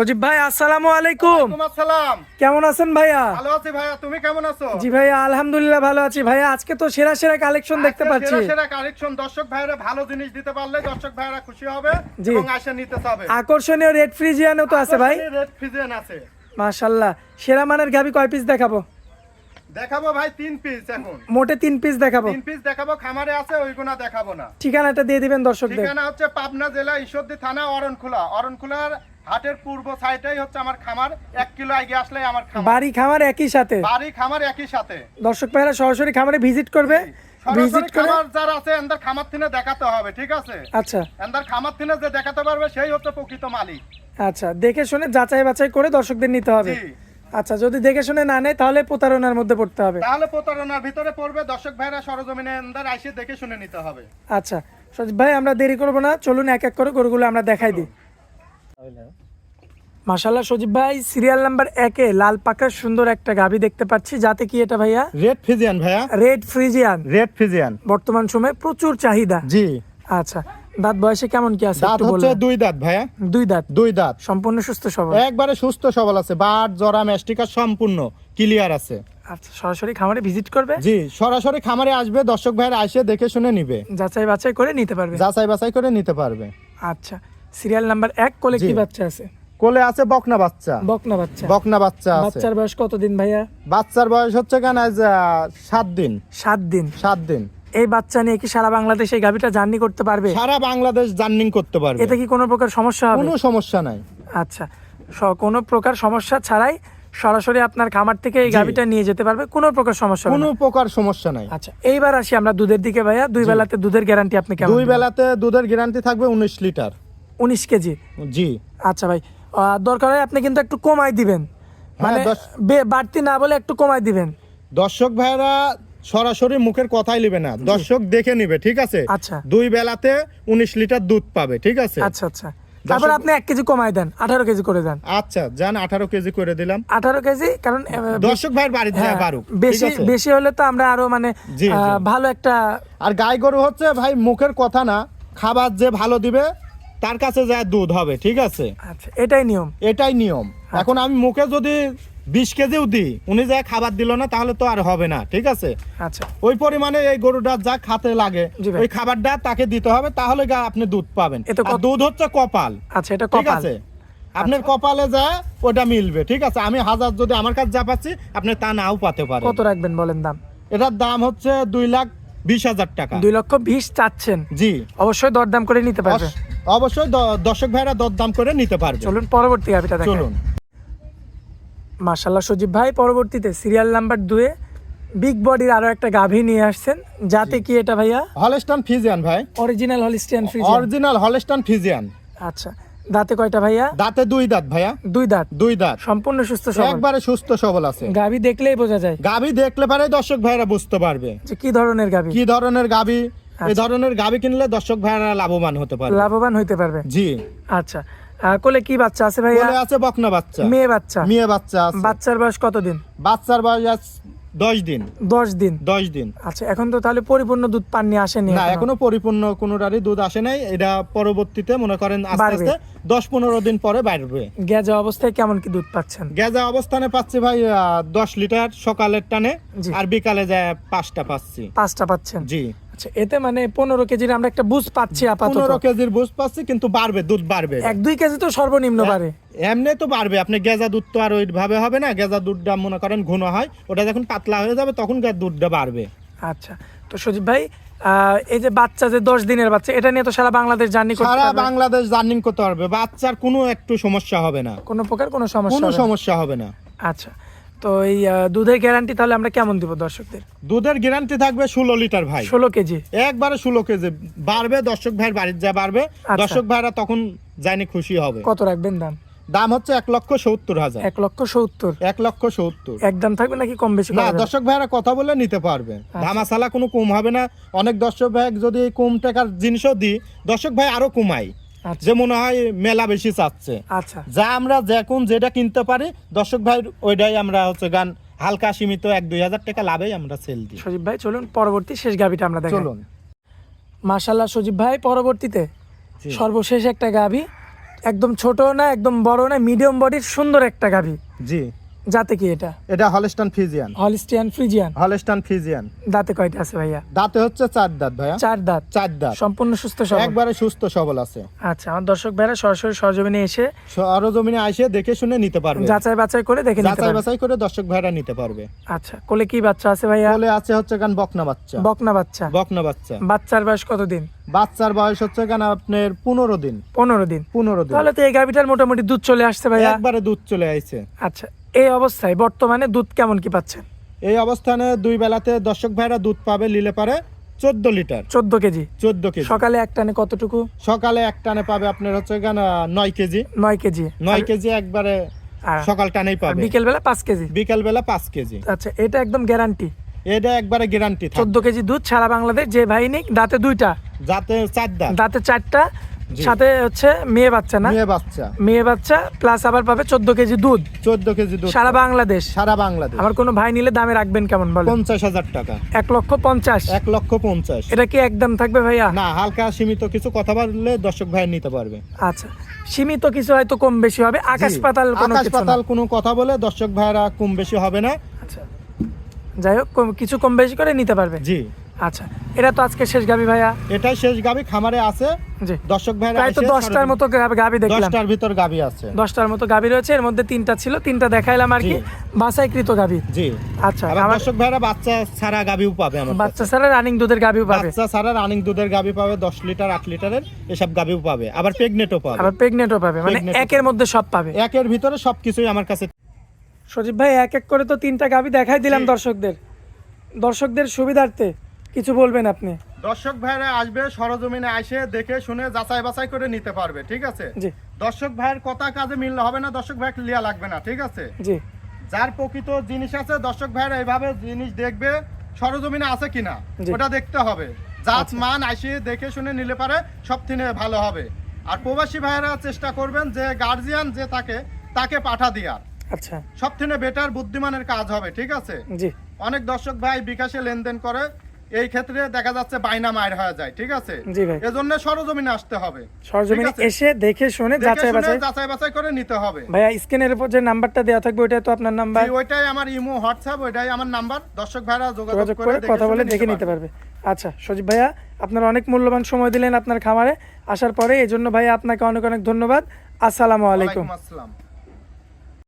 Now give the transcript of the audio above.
সজীব ভাই আসসালামু আলাইকুম। আসসালাম। কেমন আছেন ভাইয়া? ভালো আছি ভাইয়া তুমি কেমন আছো? জি ভাইয়া আলহামদুলিল্লাহ ভালো আছি। ভাইয়া আজকে তো সেরা সেরা কালেকশন দেখতে পাচ্ছি। সেরা সেরা কালেকশন দর্শক ভাইরা ভালো জিনিস দিতে পারলে দর্শক ভাইরা খুশি হবে। এবং আসে নিতে হবে। আকর্ষণীয় রেড ফ্রিজিয়ানও তো আছে ভাই। রেড ফিজিয়ান আছে। মাশাল্লাহ সেরা মানের গাবি কয় পিস দেখাবো? দেখাবো ভাই তিন পিস এখন। মোটে তিন পিস দেখাবো। তিন পিস দেখাবো খামারে আছে ওইগুনা দেখাবো না। ঠিকানাটা দিয়ে দিবেন দর্শকদের। ঠিকানা হচ্ছে পাবনা জেলা ঈশ্বরদী থানা অরণখোলা। অরণখোলার হাটের পূর্ব সাইডেই হচ্ছে আমার খামার। এক কিলো আগে আসলে আমার বাড়ি খামার একই সাথে? বাড়ি খামার একই সাথে। দর্শক ভাইরা সরাসরি খামারে ভিজিট করবে। ভিজিট খামার যারা আছে এন্দার খামার থেকে দেখাতে হবে ঠিক আছে? আচ্ছা। এন্দার খামার থেকে যে দেখাতে পারবে সেই হচ্ছে প্রকৃত মালিক। আচ্ছা দেখে শুনে যাচাই বাছাই করে দর্শকদের নিতে হবে। আচ্ছা যদি দেখে শুনে না নেয় তাহলে প্রতারণার মধ্যে পড়তে হবে। তাহলে প্রতারণার ভিতরে পড়বে দর্শক ভাইরা সরজমিনে এন্দার আইসে দেখে শুনে নিতে হবে। আচ্ছা ভাই আমরা দেরি করব না। চলুন এক এক করে গরুগুলো আমরা দেখাই দিই। মাশাল্লাহ সজীব ভাই সিরিয়াল নাম্বার একে লাল পাকার সুন্দর একটা গাভি দেখতে পাচ্ছি। যাতে কি এটা ভাইয়া? রেড ফিজিয়ান ভাইয়া। রেড ফ্রিজিয়ান রেড ফিজিয়ান বর্তমান সময়ে প্রচুর চাহিদা। জি। আচ্ছা দাঁত বয়সে কেমন কি আছে দাঁত হচ্ছে দুই দাঁত ভাইয়া। দুই দাঁত? দুই দাঁত। সম্পূর্ণ সুস্থ সবল? একবারে সুস্থ সবল আছে বাট জরা ম্যাস্টিকা সম্পূর্ণ ক্লিয়ার আছে। আচ্ছা সরাসরি খামারে ভিজিট করবে? জি সরাসরি খামারে আসবে দর্শক ভাইয়ের আসে দেখে শুনে নিবে। যাচাই বাছাই করে নিতে পারবে। যাচাই বাছাই করে নিতে পারবে। আচ্ছা সিরিয়াল নাম্বার এক কোলে কি বাচ্চা আছে? কোলে আছে বকনা বাচ্চা। বকনা বাচ্চা। বকনা বাচ্চা আছে। বাচ্চার বয়স কতদিন ভাইয়া? বাচ্চার বয়স হচ্ছে কেন সাত দিন। সাত দিন। সাত দিন। এই বাচ্চা নিয়ে কি সারা বাংলাদেশ এই গাভিটা জার্নি করতে পারবে? সারা বাংলাদেশ জার্নি করতে পারবে। এতে কি কোনো প্রকার সমস্যা হবে? কোনো সমস্যা নাই। আচ্ছা কোনো প্রকার সমস্যা ছাড়াই সরাসরি আপনার খামার থেকে এই। গাভিটা নিয়ে যেতে পারবে কোনো প্রকার সমস্যা কোনো প্রকার সমস্যা নাই। আচ্ছা এইবার আসি আমরা দুধের দিকে ভাইয়া। দুই বেলাতে দুধের গ্যারান্টি আপনি কেমন দুই বেলাতে দুধের গ্যারান্টি থাকবে উনিশ লিটার। উনিশ কেজি। জি। আচ্ছা ভাই দরকার হয় আপনি কিন্তু একটু কমাই দিবেন। মানে বাড়তি না বলে একটু কমাই দিবেন। দর্শক ভাইরা সরাসরি মুখের কথাই নিবে না। দর্শক দেখে নিবে ঠিক আছে? আচ্ছা। দুই বেলাতে উনিশ লিটার দুধ পাবে ঠিক আছে? আচ্ছা আচ্ছা। তারপর আপনি এক কেজি কমাই দেন আঠারো কেজি করে দেন। আচ্ছা যান আঠারো কেজি করে দিলাম। আঠারো কেজি কারণ দর্শক ভাইয়ের বাড়িতে হ্যাঁ, বারুক বেশি বেশি হলে তো আমরা আরও মানে ভালো একটা আর গাই গরু হচ্ছে ভাই মুখের কথা না খাবার যে ভালো দিবে তার কাছে যায় দুধ হবে ঠিক আছে? আচ্ছা এটাই নিয়ম। এটাই নিয়ম। আচ্ছা। এখন আমি মুখে যদি বিশ কেজিও দিই উনি যায় খাবার দিল না তাহলে তো আর হবে না ঠিক আছে? আচ্ছা। ওই পরিমাণে এই গরুটা যা খাতে লাগে ওই খাবারটা তাকে দিতে হবে তাহলে আপনি দুধ পাবেন। দুধ হচ্ছে কপাল আচ্ছা এটা ঠিক আছে? আপনার কপালে যায় ওটা মিলবে ঠিক আছে? আমি হাজার যদি আমার কাছে যা পাচ্ছি আপনি তা নাও পাতে পারেন। কত রাখবেন বলেন দাম? এটার দাম হচ্ছে দুই লাখ বিশ হাজার টাকা। দুই লক্ষ বিশ চাচ্ছেন। জি। অবশ্যই দরদাম করে নিতে পারবে। অস- অবশ্যই দর্শক ভাইরা দরদাম করে নিতে পারবে। চলুন পরবর্তী গাভিটা দেখেন। চলুন। মাশাল্লাহ সজীব ভাই পরবর্তীতে সিরিয়াল নাম্বার দুয়ে বিগ বডির আরও একটা গাভী নিয়ে আসছেন। যাতে কি এটা ভাইয়া? হলস্টান ফিজিয়ান ভাই। অরিজিনাল হলিস্টিয়ান ফ্রিজ অরিজিনাল হলস্টান ফিজিয়ান আচ্ছা দাঁতে কয়টা ভাইয়া? দাঁতে দুই দাঁত ভাইয়া। দুই দাঁত। দুই দাঁত। সম্পূর্ণ সুস্থ সবল। একবারে সুস্থ সবল আছে। গাভী দেখলেই বোঝা যায়। গাভী দেখলে পারে দর্শক ভাইরা বুঝতে পারবে। যে কি ধরনের গাভী? কি ধরনের গাভী? এই আচ্ছা। ধরনের গাভী কিনলে দর্শক ভাইরা লাভবান হতে পারবে। লাভবান হইতে পারবে? জি। আচ্ছা। কোলে কি বাচ্চা আছে ভাইয়া? বলে আছে বকনা বাচ্চা। মেয়ে বাচ্চা? মেয়ে বাচ্চা আছে। বাচ্চার বয়স কতদিন? বাচ্চার বয়স দশ দিন। দশ দিন? দশ দিন। আচ্ছা এখন তো তাহলে পরিপূর্ণ দুধ পাননি আসেনি না এখনও। পরিপূর্ণ কোনোটারই দুধ আসে নাই। এটা পরবর্তীতে মনে করেন আস্তে আস্তে দশ পনেরো দিন পরে বাড়বে। গেজা অবস্থায় কেমন কি দুধ পাচ্ছেন? গেজা অবস্থানে পাচ্ছি ভাই দশ লিটার সকালের টানে আর বিকালে যায় পাঁচটা পাচ্ছি। পাঁচটা পাচ্ছেন? জি। আচ্ছা এতে মানে পনেরো কেজির আমরা একটা বুঝ পাচ্ছি আপাতত। পনেরো কেজির বুঝ পাচ্ছি কিন্তু বাড়বে দুধ বাড়বে। এক দুই কেজি তো সর্বনিম্ন বাড়ে। এমনি তো বাড়বে আপনি গেজা দুধ তো আর ওইভাবে হবে না গেজা দুধটা মনে করেন ঘন হয় ওটা যখন পাতলা হয়ে যাবে তখন দুধটা বাড়বে। আচ্ছা তো সজীব ভাই এই যে বাচ্চা যে দশ দিনের বাচ্চা এটা নিয়ে তো সারা বাংলাদেশ জার্নি করতে সারা পারবে? বাংলাদেশ জার্নিং করতে পারবে বাচ্চার কোনো একটু সমস্যা হবে না। কোনো প্রকার কোনো সমস্যা কোনো সমস্যা হবে না। আচ্ছা তো এই দুধের গ্যারান্টি তাহলে আমরা কেমন দিব দর্শকদের? দুধের গ্যারান্টি থাকবে ষোলো লিটার ভাই। ষোলো কেজি? একবারে ষোলো কেজি। বাড়বে দর্শক ভাইয়ের বাড়ির যা বাড়বে আচ্ছা। দর্শক ভাইরা তখন জানি খুশি হবে। কত রাখবেন দাম? দাম হচ্ছে এক লক্ষ সত্তর হাজার। এক লক্ষ সত্তর? এক লক্ষ সত্তর। একদম থাকবে নাকি কম বেশি না? দর্শক ভাইরা কথা বলে নিতে পারবে। আচ্ছা। ধামাসালা কোনো কম হবে না। অনেক দর্শক ভাই যদি কম টাকার জিনিসও দিই দর্শক ভাই আরও কমাই আচ্ছা যে মনে হয় মেলা বেশি চাচ্ছে। আচ্ছা। যা আমরা যখন যেটা কিনতে পারি দর্শক ভাই ওইটাই আমরা হচ্ছে গান হালকা সীমিত এক দুই হাজার টাকা লাভেই আমরা সেল দিই। সজীব ভাই চলুন পরবর্তী শেষ গাভিটা আমরা দেখি। চলুন। মাশাল্লাহ সজীব ভাই পরবর্তীতে সর্বশেষ একটা গাভি একদম ছোট না একদম বড় না মিডিয়াম বডির সুন্দর একটা গাভী জি। যাতে কি এটা? এটা Holstein Friesian Holstein Friesian Holstein Friesian দাঁতে কয়টা আছে ভাইয়া? দাঁতে হচ্ছে চার দাঁত ভাইয়া। চার দাঁত। চার দাঁত। সম্পূর্ণ সুস্থ সবল। একবারে সুস্থ সবল আছে। আচ্ছা আমার দর্শক ভাইরা সরাসরি সরজমিনে এসে সরজমিনে আসে দেখে শুনে নিতে পারবে। যাচাই বাছাই করে দেখে নিতে যাচাই বাছাই করে দর্শক ভাইরা নিতে পারবে। আচ্ছা কোলে কি বাচ্চা আছে ভাইয়া? বলে আছে হচ্ছে গান বকনা বাচ্চা। বকনা বাচ্চা। বকনা বাচ্চা। বাচ্চার বয়স কতদিন? বাচ্চার বয়স হচ্ছে গান আপনার পনেরো দিন। পনেরো দিন। পনেরো দিন। তাহলে তো এই গাভিটার মোটামুটি দুধ চলে আসছে ভাইয়া। একবারে দুধ চলে আসছে আচ্ছা এই অবস্থায় বর্তমানে দুধ কেমন কি পাচ্ছেন? এই অবস্থানে দুই বেলাতে দর্শক ভাইরা দুধ পাবে লিলে পারে চোদ্দ লিটার। চোদ্দ কেজি? চোদ্দ কেজি। সকালে এক টানে কতটুকু? সকালে এক টানে পাবে আপনার হচ্ছে নয় কেজি। নয় কেজি। নয় কেজি একবারে সকাল টানেই পাবে। বিকেল বেলা পাঁচ কেজি? বিকাল বেলা পাঁচ কেজি। আচ্ছা এটা একদম গ্যারান্টি এটা একবারে গ্যারান্টি চোদ্দ কেজি দুধ সারা বাংলাদেশ যে ভাই নিক দাঁতে দুইটা। যাতে চার দাঁত দাঁতে চারটা। সাথে হচ্ছে মেয়ে বাচ্চা না? মেয়ে বাচ্চা। মেয়ে বাচ্চা প্লাস আবার পাবে চোদ্দ কেজি দুধ। চোদ্দ কেজি দুধ। সারা বাংলাদেশ। সারা বাংলাদেশ। আবার কোনো ভাই নিলে দামে রাখবেন কেমন বলেন? পঞ্চাশ হাজার টাকা। এক লক্ষ পঞ্চাশ। এক লক্ষ পঞ্চাশ। এটা কি একদম থাকবে ভাইয়া? না হালকা সীমিত কিছু কথা বললে দর্শক ভাই নিতে পারবে। আচ্ছা। সীমিত কিছু হয়তো কম বেশি হবে। আকাশ পাতাল কোনো আকাশ পাতাল কোনো কথা বলে দর্শক ভাইরা কম বেশি হবে না। আচ্ছা। যাই হোক কিছু কম বেশি করে নিতে পারবে। জি। আচ্ছা এটা তো আজকে শেষ গাবি ভাইয়া। এটাই শেষ গাবি খামারে আছে। জি। দর্শক ভাইরা প্রায় তো দশটার মতো গাবি- দেখলাম। দশটার ভিতর গাবি আছে। দশটার মতো গাবি রয়েছে এর মধ্যে তিনটা ছিল তিনটা দেখাইলাম আর কি। বাসাইকৃত গাবি। জি। আচ্ছা আমার দর্শক ভাইরা বাচ্চা ছাড়া গাবিও পাবে আমার বাচ্চা ছাড়া রানিং দুধের গাবিও পাবে। বাচ্চা ছাড়া রানিং দুধের গাবি পাবে দশ লিটার আট লিটারের এসব গাবিও পাবে। আবার প্রেগনেটও পাবে। আবার প্রেগনেন্টও পাবে মানে একের মধ্যে সব পাবে। একের ভিতরে সবকিছুই আমার কাছে সজীব ভাই এক এক করে তো তিনটা গাবি দেখাই দিলাম দর্শকদের। দর্শকদের সুবিধার্থে কিছু বলবেন আপনি? দর্শক ভাইরা আসবে সরজমিনে আসে দেখে শুনে যাচাই বাছাই করে নিতে পারবে ঠিক আছে? দর্শক ভাইয়ের কথা কাজে মিললে হবে না দর্শক ভাই লিয়া লাগবে না ঠিক আছে? জি। যার প্রকৃত জিনিস আছে দর্শক ভাইরা এইভাবে জিনিস দেখবে সরজমিনে আছে কিনা ওটা দেখতে হবে। জাত আচ্ছা। মান আসিয়ে দেখে শুনে নিলে পারে সব থেকে ভালো হবে। আর প্রবাসী ভাইয়েরা চেষ্টা করবেন যে গার্জিয়ান যে তাকে তাকে পাঠা দেওয়ার। আচ্ছা। সব থেকে বেটার বুদ্ধিমানের কাজ হবে ঠিক আছে? জি। অনেক দর্শক ভাই বিকাশে লেনদেন করে এই ক্ষেত্রে দেখা যাচ্ছে বাইনা মায়ের হয়ে যায় ঠিক আছে? এজন্য সরজমিনে আসতে হবে। সরজমিনে এসে দেখে শুনে যাচাই বাছাই যাচাই বাছাই করে নিতে হবে। ভাইয়া স্ক্রিনের উপর যে নাম্বারটা দেওয়া থাকবে ওইটা তো আপনার নাম্বার। জি, ওইটাই আমার ইমো হোয়াটসঅ্যাপ ওইটাই আমার নাম্বার। দর্শক ভাইরা যোগাযোগ করে কথা বলে দেখে নিতে পারবে। আচ্ছা সজীব ভাইয়া আপনার অনেক মূল্যবান সময় দিলেন আপনার খামারে। আসার পরে এই জন্য ভাইয়া আপনাকে অনেক অনেক ধন্যবাদ। আসসালামু আলাইকুম। ওয়ালাইকুম আসসালাম।